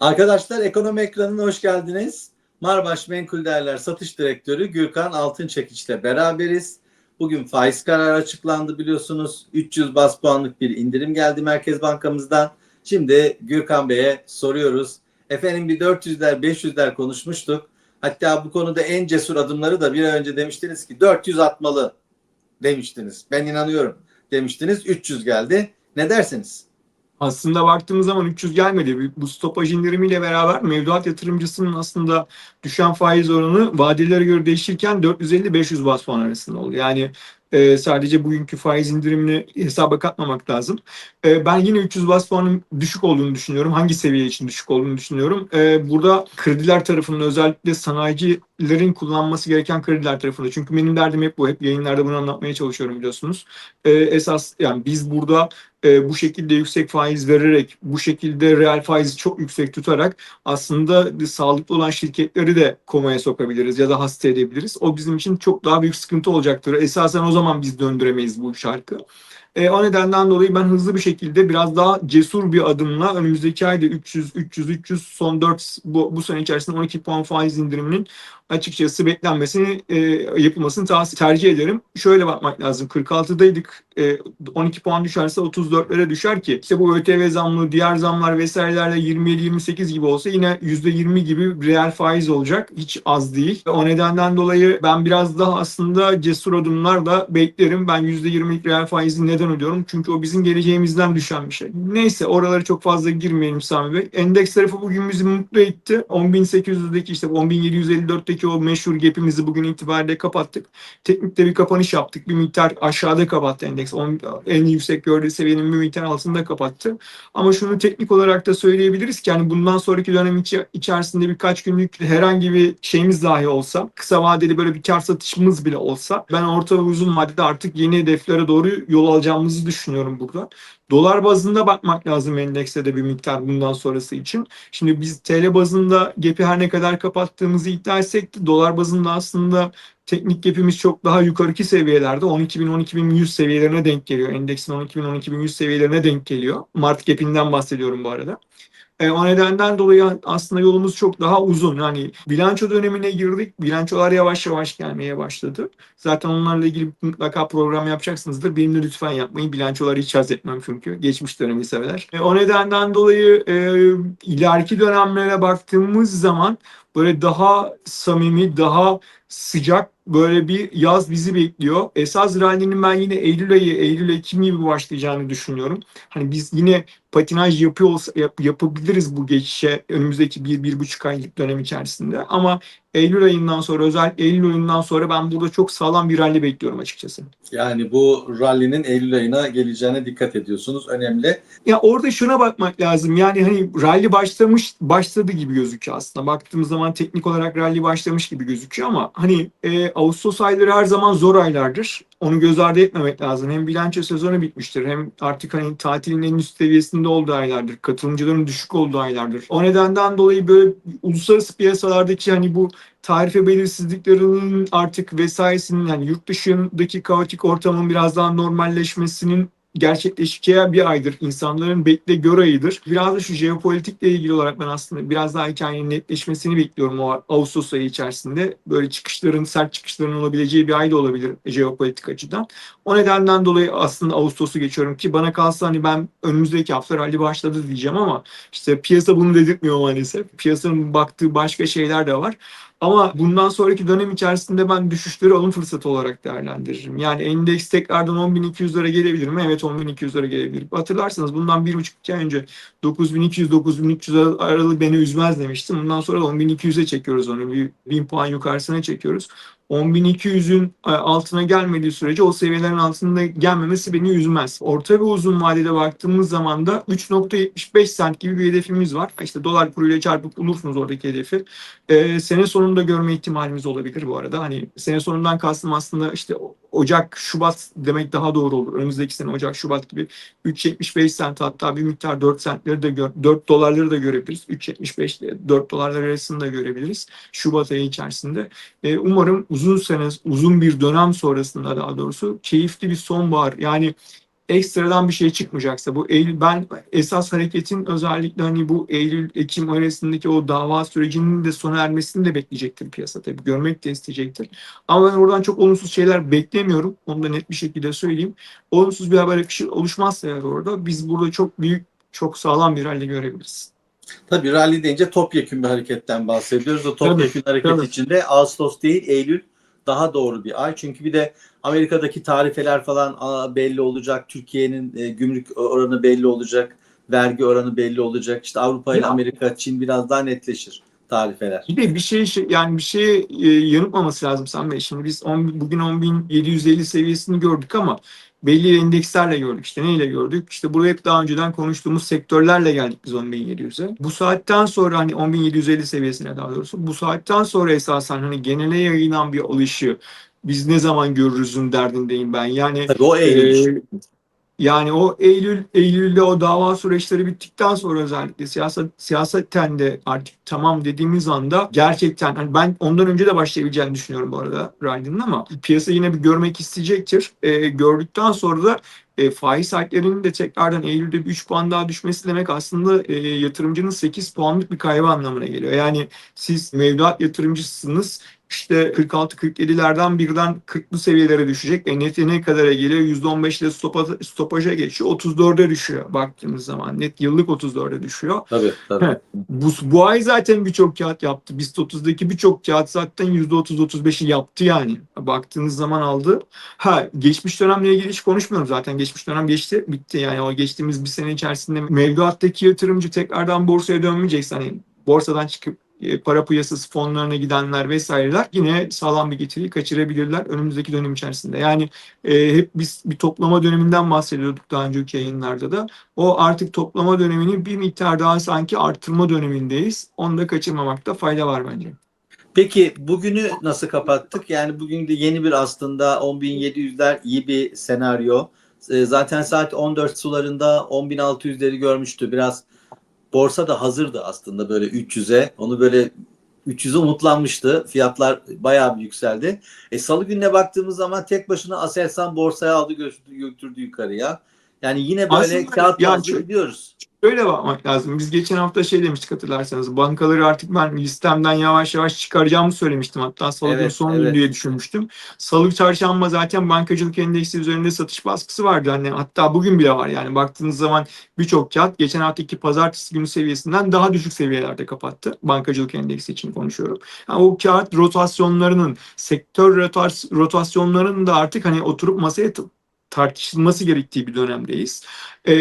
Arkadaşlar ekonomi ekranına hoş geldiniz. Marbaş Menkul Değerler Satış Direktörü Gürkan Altınçekiç'le beraberiz. Bugün faiz kararı açıklandı biliyorsunuz. 300 bas puanlık bir indirim geldi Merkez Bankamızdan. Şimdi Gürkan Bey'e soruyoruz. Efendim bir 400'ler 500'ler konuşmuştuk. Hatta bu konuda en cesur adımları da bir ay önce demiştiniz ki 400 atmalı demiştiniz. Ben inanıyorum demiştiniz. 300 geldi. Ne dersiniz? Aslında baktığımız zaman 300 gelmedi. Bu stopaj indirimiyle beraber mevduat yatırımcısının aslında düşen faiz oranı vadelere göre değişirken 450-500 bas puan arasında oldu. Yani e, sadece bugünkü faiz indirimini hesaba katmamak lazım. E, ben yine 300 bas puanın düşük olduğunu düşünüyorum. Hangi seviye için düşük olduğunu düşünüyorum. E, burada krediler tarafında özellikle sanayicilerin kullanması gereken krediler tarafında. Çünkü benim derdim hep bu. Hep yayınlarda bunu anlatmaya çalışıyorum biliyorsunuz. E, esas yani biz burada e, bu şekilde yüksek faiz vererek, bu şekilde reel faizi çok yüksek tutarak aslında sağlıklı olan şirketleri de komaya sokabiliriz ya da hasta edebiliriz. O bizim için çok daha büyük sıkıntı olacaktır. Esasen o zaman biz döndüremeyiz bu şarkı. E, o nedenden dolayı ben hızlı bir şekilde biraz daha cesur bir adımla önümüzdeki ayda 300, 300, 300 son 4 bu, bu sene içerisinde 12 puan faiz indiriminin açıkçası beklenmesini e, yapılmasını tercih ederim. Şöyle bakmak lazım. 46'daydık. E, 12 puan düşerse 34'lere düşer ki işte bu ÖTV zamlı, diğer zamlar vesairelerle 27-28 gibi olsa yine %20 gibi reel faiz olacak. Hiç az değil. O nedenden dolayı ben biraz daha aslında cesur adımlarla beklerim. Ben %20'lik reel faizi neden ödüyorum? Çünkü o bizim geleceğimizden düşen bir şey. Neyse oralara çok fazla girmeyelim Sami Bey. Endeks tarafı bugün bizi mutlu etti. 10.800'deki işte 10.754'teki o meşhur gap'imizi bugün itibariyle kapattık. Teknikte bir kapanış yaptık. Bir miktar aşağıda kapattı endeks. On, en yüksek gördüğü seviyenin bir miktar altında kapattı. Ama şunu teknik olarak da söyleyebiliriz ki yani bundan sonraki dönem içi, içerisinde birkaç günlük herhangi bir şeyimiz dahi olsa, kısa vadeli böyle bir kar satışımız bile olsa ben orta ve uzun vadede artık yeni hedeflere doğru yol alacağımızı düşünüyorum burada. Dolar bazında bakmak lazım endekse de bir miktar bundan sonrası için. Şimdi biz TL bazında gap'i her ne kadar kapattığımızı iddia etsek de dolar bazında aslında teknik gap'imiz çok daha yukarıki seviyelerde 12.000-12.100 seviyelerine denk geliyor. Endeksin 12.000-12.100 seviyelerine denk geliyor. Mart gap'inden bahsediyorum bu arada. E, o nedenden dolayı aslında yolumuz çok daha uzun. Yani bilanço dönemine girdik. Bilançolar yavaş yavaş gelmeye başladı. Zaten onlarla ilgili mutlaka program yapacaksınızdır. Benimle lütfen yapmayın. Bilançoları hiç haz etmem çünkü. Geçmiş dönemi severler. E, o nedenden dolayı e, ileriki dönemlere baktığımız zaman böyle daha samimi, daha sıcak böyle bir yaz bizi bekliyor. Esas rally'nin ben yine Eylül ayı, Eylül Ekim gibi başlayacağını düşünüyorum. Hani biz yine patinaj yapıyor olsa, yap, yapabiliriz bu geçişe önümüzdeki bir, bir buçuk aylık dönem içerisinde. Ama Eylül ayından sonra özellikle Eylül ayından sonra ben burada çok sağlam bir rally bekliyorum açıkçası. Yani bu rally'nin Eylül ayına geleceğine dikkat ediyorsunuz. Önemli. Ya orada şuna bakmak lazım. Yani hani rally başlamış, başladı gibi gözüküyor aslında. Baktığımız zaman teknik olarak rally başlamış gibi gözüküyor ama hani e, Ağustos ayları her zaman zor aylardır. Onu göz ardı etmemek lazım. Hem bilanço sezonu bitmiştir hem artık hani tatilin en üst seviyesinde olduğu aylardır. Katılımcıların düşük olduğu aylardır. O nedenden dolayı böyle uluslararası piyasalardaki hani bu tarife belirsizliklerinin artık vesairesinin yani yurt dışındaki kaotik ortamın biraz daha normalleşmesinin gerçekleşeceği bir aydır. İnsanların bekle gör ayıdır. Biraz da şu jeopolitikle ilgili olarak ben aslında biraz daha hikayenin netleşmesini bekliyorum o Ağustos ayı içerisinde. Böyle çıkışların, sert çıkışların olabileceği bir ay da olabilir jeopolitik açıdan. O nedenden dolayı aslında Ağustos'u geçiyorum ki bana kalsa hani ben önümüzdeki hafta rally başladı diyeceğim ama işte piyasa bunu dedirtmiyor maalesef. Piyasanın baktığı başka şeyler de var. Ama bundan sonraki dönem içerisinde ben düşüşleri alım fırsatı olarak değerlendiririm. Yani endeks tekrardan 10.200'lere gelebilir mi? Evet 10.200'lere gelebilir. Hatırlarsanız bundan bir buçuk ay önce 9.200-9.300 aralık beni üzmez demiştim. Bundan sonra da 10.200'e çekiyoruz onu. Bir 1000 puan yukarısına çekiyoruz. 10.200'ün e, altına gelmediği sürece o seviyelerin altında gelmemesi beni üzmez. Orta ve uzun vadede baktığımız zaman da 3.75 cent gibi bir hedefimiz var. İşte dolar kuruyla çarpıp bulursunuz oradaki hedefi. Ee, sene sonunda görme ihtimalimiz olabilir bu arada. Hani sene sonundan kastım aslında işte Ocak, Şubat demek daha doğru olur. Önümüzdeki sene Ocak, Şubat gibi 3.75 cent hatta bir miktar 4 centleri de gör, 4 dolarları da görebiliriz. 3.75 ile 4 dolarlar arasında da görebiliriz. Şubat ayı içerisinde. Ee, umarım uzun sene, uzun bir dönem sonrasında daha doğrusu keyifli bir sonbahar yani ekstradan bir şey çıkmayacaksa bu Eylül ben esas hareketin özellikle hani bu Eylül Ekim arasındaki o dava sürecinin de sona ermesini de bekleyecektir piyasa tabii görmek de isteyecektir. Ama ben oradan çok olumsuz şeyler beklemiyorum. Onu da net bir şekilde söyleyeyim. Olumsuz bir haber akışı oluşmazsa eğer orada biz burada çok büyük çok sağlam bir halde görebiliriz. Tabii rally deyince topyekun bir hareketten bahsediyoruz. O Tabii, topyekun hareket tabii. içinde Ağustos değil Eylül daha doğru bir ay. Çünkü bir de Amerika'daki tarifeler falan belli olacak. Türkiye'nin e, gümrük oranı belli olacak. Vergi oranı belli olacak. İşte Avrupa ile. Amerika, Çin biraz daha netleşir tarifeler. Bir de bir şey şey- yani bir şeye e, yanıltmaması lazım Sam Bey. Şimdi biz 10, bugün 10.750 seviyesini gördük ama belli endekslerle gördük. İşte neyle gördük? İşte buraya hep daha önceden konuştuğumuz sektörlerle geldik biz 10.700'e. Bu saatten sonra hani 10.750 seviyesine daha doğrusu bu saatten sonra esasen hani genele yayılan bir alışı biz ne zaman görürüzün derdindeyim ben. Yani Tabii o Eylül. işte. Yani o Eylül Eylül'de o dava süreçleri bittikten sonra özellikle siyaset siyaseten de artık tamam dediğimiz anda gerçekten hani ben ondan önce de başlayabileceğini düşünüyorum bu arada Ryden'ın ama piyasa yine bir görmek isteyecektir. Ee, gördükten sonra da e, faiz saatlerinin de tekrardan Eylül'de bir 3 puan daha düşmesi demek aslında e, yatırımcının 8 puanlık bir kaybı anlamına geliyor. Yani siz mevduat yatırımcısınız işte 46-47'lerden birden 40'lı seviyelere düşecek. E neti ne kadara geliyor? %15 ile stopa- stopaja geçiyor. 34'e düşüyor baktığımız zaman. Net yıllık 34'e düşüyor. Tabii tabii. Bu, bu ay zaten birçok kağıt yaptı. BIST 30'daki birçok kağıt zaten %30-35'i yaptı yani. Baktığınız zaman aldı. Ha geçmiş dönemle ilgili hiç konuşmuyorum zaten. Geçmiş dönem geçti, bitti. Yani o geçtiğimiz bir sene içerisinde mevduattaki yatırımcı tekrardan borsaya dönmeyecekse hani borsadan çıkıp para piyasası fonlarına gidenler vesaireler yine sağlam bir getiriyi kaçırabilirler önümüzdeki dönem içerisinde. Yani e, hep biz bir toplama döneminden bahsediyorduk daha önceki yayınlarda da. O artık toplama dönemini bir miktar daha sanki arttırma dönemindeyiz. Onu da kaçırmamakta fayda var bence. Peki bugünü nasıl kapattık? Yani bugün de yeni bir aslında 10.700'ler iyi bir senaryo. E, Zaten saat 14 sularında 10.600'leri görmüştü. Biraz borsa da hazırdı aslında böyle 300'e. Onu böyle 300'e umutlanmıştı. Fiyatlar bayağı bir yükseldi. E, Salı gününe baktığımız zaman tek başına Aselsan borsaya aldı götürdü, yukarıya. Yani yine böyle Aslında kağıt yani bazlı gidiyoruz. Şöyle bakmak lazım. Biz geçen hafta şey demiştik hatırlarsanız. Bankaları artık ben listemden yavaş yavaş çıkaracağımı söylemiştim. Hatta salı günü Evet, son gün evet. diye düşünmüştüm. Salı çarşamba zaten bankacılık endeksi üzerinde satış baskısı vardı. Hani hatta bugün bile var yani baktığınız zaman birçok kağıt geçen haftaki pazartesi günü seviyesinden daha düşük seviyelerde kapattı. Bankacılık endeksi için konuşuyorum. Yani o kağıt rotasyonlarının, sektör rotas- rotasyonlarının da artık hani oturup masaya tartışılması gerektiği bir dönemdeyiz. E,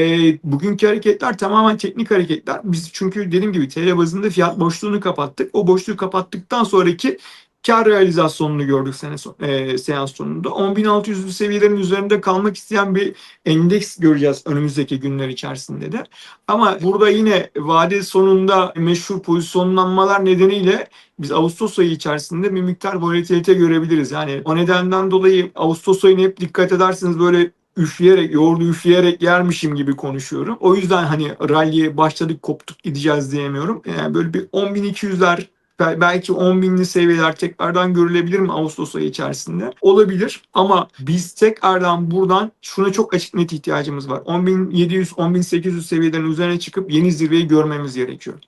bugünkü hareketler tamamen teknik hareketler. Biz çünkü dediğim gibi TL bazında fiyat boşluğunu kapattık. O boşluğu kapattıktan sonraki kar realizasyonunu gördük sene son- e, seans sonunda. 10.600'lü seviyelerin üzerinde kalmak isteyen bir endeks göreceğiz önümüzdeki günler içerisinde de. Ama burada yine vade sonunda meşhur pozisyonlanmalar nedeniyle biz Ağustos ayı içerisinde bir miktar volatilite görebiliriz. Yani o nedenden dolayı Ağustos ayına hep dikkat ederseniz böyle üfleyerek, yoğurdu üfleyerek yermişim gibi konuşuyorum. O yüzden hani rally'e başladık koptuk gideceğiz diyemiyorum. Yani böyle bir 10.200'ler bel- belki 10.000'li seviyeler tekrardan görülebilir mi Ağustos ayı içerisinde? Olabilir ama biz tekrardan buradan şuna çok açık net ihtiyacımız var. 10.700, 10.800 seviyelerin üzerine çıkıp yeni zirveyi görmemiz gerekiyor.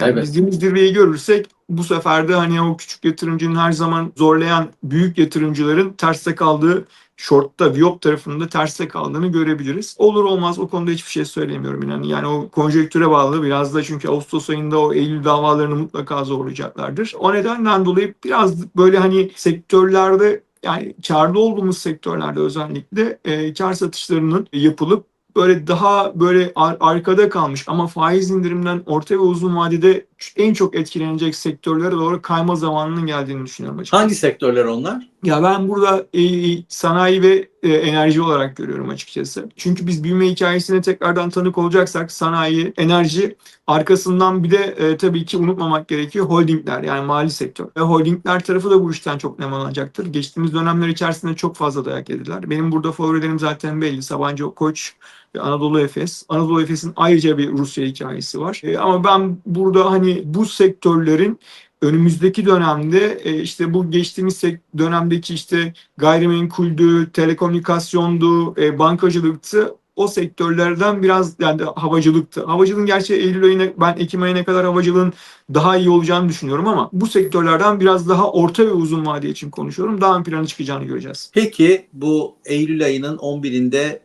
Yani Evet. biz yeni zirveyi görürsek bu sefer de hani o küçük yatırımcının her zaman zorlayan büyük yatırımcıların terste kaldığı shortta, Viyop tarafında terste kaldığını görebiliriz. Olur olmaz o konuda hiçbir şey söylemiyorum inanın. Yani o konjektüre bağlı biraz da çünkü Ağustos ayında o Eylül davalarını mutlaka zorlayacaklardır. O nedenden dolayı biraz böyle hani sektörlerde yani karlı olduğumuz sektörlerde özellikle e, kar satışlarının yapılıp böyle daha böyle ar- arkada kalmış ama faiz indirimden orta ve uzun vadede en çok etkilenecek sektörlere doğru kayma zamanının geldiğini düşünüyorum açıkçası. Hangi sektörler onlar? Ya ben burada e, sanayi ve e, enerji olarak görüyorum açıkçası. Çünkü biz büyüme hikayesine tekrardan tanık olacaksak sanayi, enerji arkasından bir de e, tabii ki unutmamak gerekiyor holdingler yani mali sektör. Ve holdingler tarafı da bu işten çok nemalanacaktır. Geçtiğimiz dönemler içerisinde çok fazla dayak yediler. Benim burada favorilerim zaten belli. Sabancı Koç ve Anadolu Efes. Anadolu Efes'in ayrıca bir Rusya hikayesi var. E, ama ben burada hani bu sektörlerin önümüzdeki dönemde e, işte bu geçtiğimiz dönemdeki işte gayrimenkuldü, telekomünikasyondu, e, bankacılıktı o sektörlerden biraz yani havacılıktı. Havacılığın gerçi Eylül ayına ben Ekim ayına kadar havacılığın daha iyi olacağını düşünüyorum ama bu sektörlerden biraz daha orta ve uzun vade için konuşuyorum. Daha ön plana çıkacağını göreceğiz. Peki bu Eylül ayının 11'inde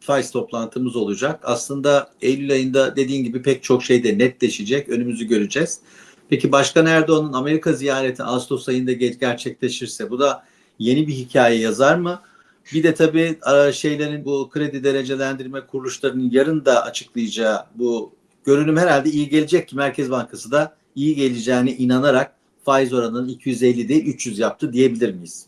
faiz toplantımız olacak. Aslında Eylül ayında dediğin gibi pek çok şey de netleşecek. Önümüzü göreceğiz. Peki Başkan Erdoğan'ın Amerika ziyareti Ağustos ayında ge- gerçekleşirse bu da yeni bir hikaye yazar mı? Bir de tabii şeylerin bu kredi derecelendirme kuruluşlarının yarın da açıklayacağı bu görünüm herhalde iyi gelecek ki Merkez Bankası da iyi geleceğine inanarak faiz oranını 250 değil 300 yaptı diyebilir miyiz?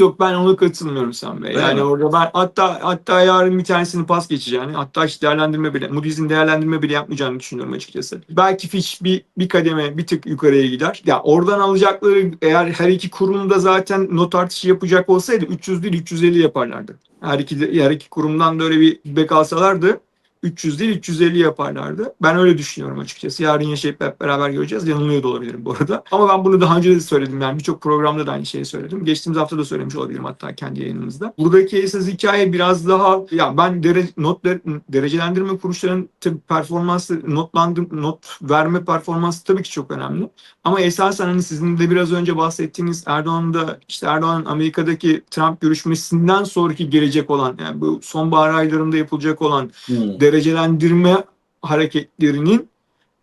Yok ben ona katılmıyorum Sam Bey. Yani mi? orada ben hatta hatta yarın bir tanesini pas geçeceğini, hatta hiç değerlendirme bile, Moody's'in değerlendirme bile yapmayacağını düşünüyorum açıkçası. Belki Fitch bir, bir kademe bir tık yukarıya gider. Ya oradan alacakları eğer her iki kurumda zaten not artışı yapacak olsaydı 300 değil 350 yaparlardı. Her iki, her iki kurumdan da öyle bir bek alsalardı 300 değil 350 yaparlardı. Ben öyle düşünüyorum açıkçası. Yarın yaşayıp hep beraber göreceğiz. Yanılıyor da olabilirim bu arada. Ama ben bunu daha önce de söyledim. Yani birçok programda da aynı şeyi söyledim. Geçtiğimiz hafta da söylemiş olabilirim hatta kendi yayınımızda. Buradaki esas hikaye biraz daha ya ben dere, not der- derecelendirme kuruluşlarının tabii performansı notlandır, not verme performansı tabii ki çok önemli. Ama esasen hani sizin de biraz önce bahsettiğiniz Erdoğan'ın da işte Erdoğan'ın Amerika'daki Trump görüşmesinden sonraki gelecek olan yani bu sonbahar aylarında yapılacak olan Hmm. Derecelendirme hareketlerinin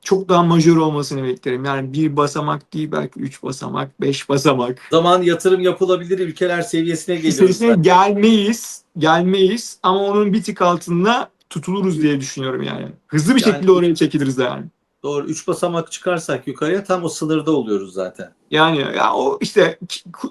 çok daha majör olmasını beklerim. Yani bir basamak değil belki üç basamak, beş basamak. Zaman yatırım yapılabilir ülkeler seviyesine geliyoruz. Seviyesine gelmeyiz, gelmeyiz ama onun bir tık altında tutuluruz diye düşünüyorum yani. Hızlı bir Yani- şekilde oraya çekiliriz yani. Doğru. Üç basamak çıkarsak yukarıya tam o sınırda oluyoruz zaten. Yani ya o işte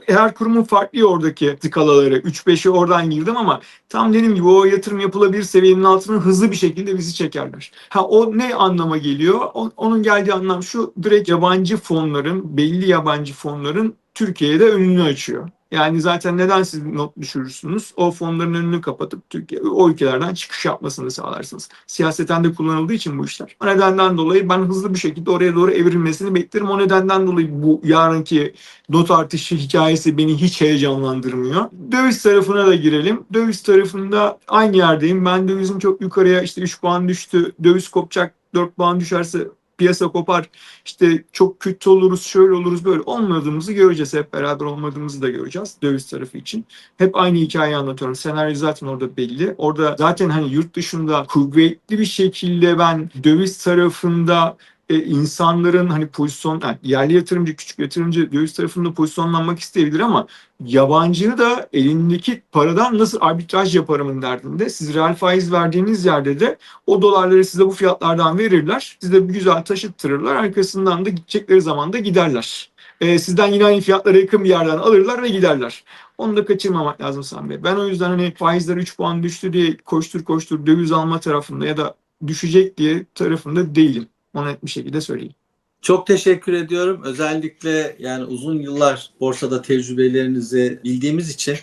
her kurumun farklı oradaki skalaları. 3-5'i oradan girdim ama tam dediğim gibi o yatırım yapılabilir seviyenin altına hızlı bir şekilde bizi çekerler. Ha o ne anlama geliyor? O- onun geldiği anlam şu direkt yabancı fonların, belli yabancı fonların Türkiye'de önünü açıyor. Yani zaten neden siz not düşürürsünüz? O fonların önünü kapatıp Türkiye o ülkelerden çıkış yapmasını sağlarsınız. Siyaseten de kullanıldığı için bu işler. O nedenden dolayı ben hızlı bir şekilde oraya doğru evrilmesini beklerim. O nedenden dolayı bu yarınki not artışı hikayesi beni hiç heyecanlandırmıyor. Döviz tarafına da girelim. Döviz tarafında aynı yerdeyim. Ben dövizin çok yukarıya işte 3 puan düştü. Döviz kopacak 4 puan düşerse piyasa kopar. İşte çok kötü oluruz, şöyle oluruz, böyle olmadığımızı göreceğiz. Hep beraber olmadığımızı da göreceğiz döviz tarafı için. Hep aynı hikayeyi anlatıyorum. Senaryo zaten orada belli. Orada zaten hani yurt dışında kuvvetli bir şekilde ben döviz tarafında e, insanların hani pozisyon yani yerli yatırımcı, küçük yatırımcı döviz tarafında pozisyonlanmak isteyebilir ama yabancı da elindeki paradan nasıl arbitraj yaparımın derdinde. Siz reel faiz verdiğiniz yerde de o dolarları size bu fiyatlardan verirler. Size bir güzel taşıttırırlar. Arkasından da gidecekleri zaman da giderler. E, sizden yine aynı fiyatlara yakın bir yerden alırlar ve giderler. Onu da kaçırmamak lazım Sami Bey. Ben o yüzden hani faizler 3 puan düştü diye koştur koştur döviz alma tarafında ya da düşecek diye tarafında değilim. Onu net bir şekilde söyleyeyim. Çok teşekkür ediyorum. Özellikle yani uzun yıllar borsada tecrübelerinizi bildiğimiz için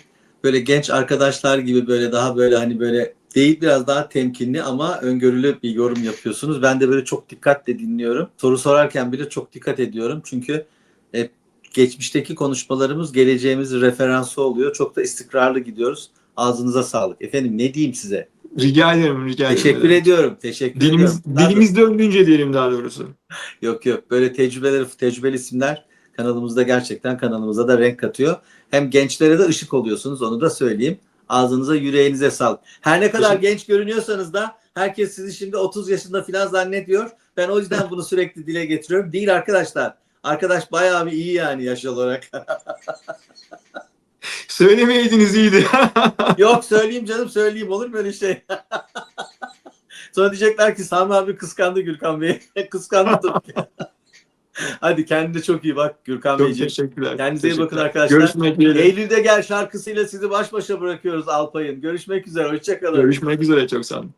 böyle genç arkadaşlar gibi böyle daha böyle hani böyle değil biraz daha temkinli ama öngörülü bir yorum yapıyorsunuz. Ben de böyle çok dikkatle dinliyorum. Soru sorarken bile çok dikkat ediyorum. Çünkü e, geçmişteki konuşmalarımız geleceğimizin referansı oluyor. Çok da istikrarlı gidiyoruz. Ağzınıza sağlık. Efendim ne diyeyim size? Rica ederim, rica ederim. Teşekkür ediyorum. Teşekkür Dilimiz, ediyorum. Dilimiz döndüğünce diyelim daha doğrusu. Yok yok böyle tecrübeleri tecrübeli isimler kanalımızda gerçekten kanalımıza da renk katıyor. Hem gençlere de ışık oluyorsunuz onu da söyleyeyim. Ağzınıza yüreğinize sağlık. Her ne kadar genç görünüyorsanız da herkes sizi şimdi 30 yaşında falan zannediyor. Ben o yüzden bunu sürekli dile getiriyorum. Değil arkadaşlar. Arkadaş bayağı bir iyi yani yaş olarak. Söylemeydiniz iyiydi. Yok söyleyeyim canım söyleyeyim olur mu öyle şey? Sonra diyecekler ki Sami abi kıskandı Gürkan Bey. kıskandı tabii ki. Hadi kendine çok iyi bak Gürkan Çok Beyciğim. teşekkürler. Kendinize iyi bakın Teşekkürler. arkadaşlar. Görüşmek üzere. Eylül'de gel şarkısıyla sizi baş başa bırakıyoruz Alpay'ın. Görüşmek üzere. Hoşçakalın. Görüşmek üzere çok sağ olun.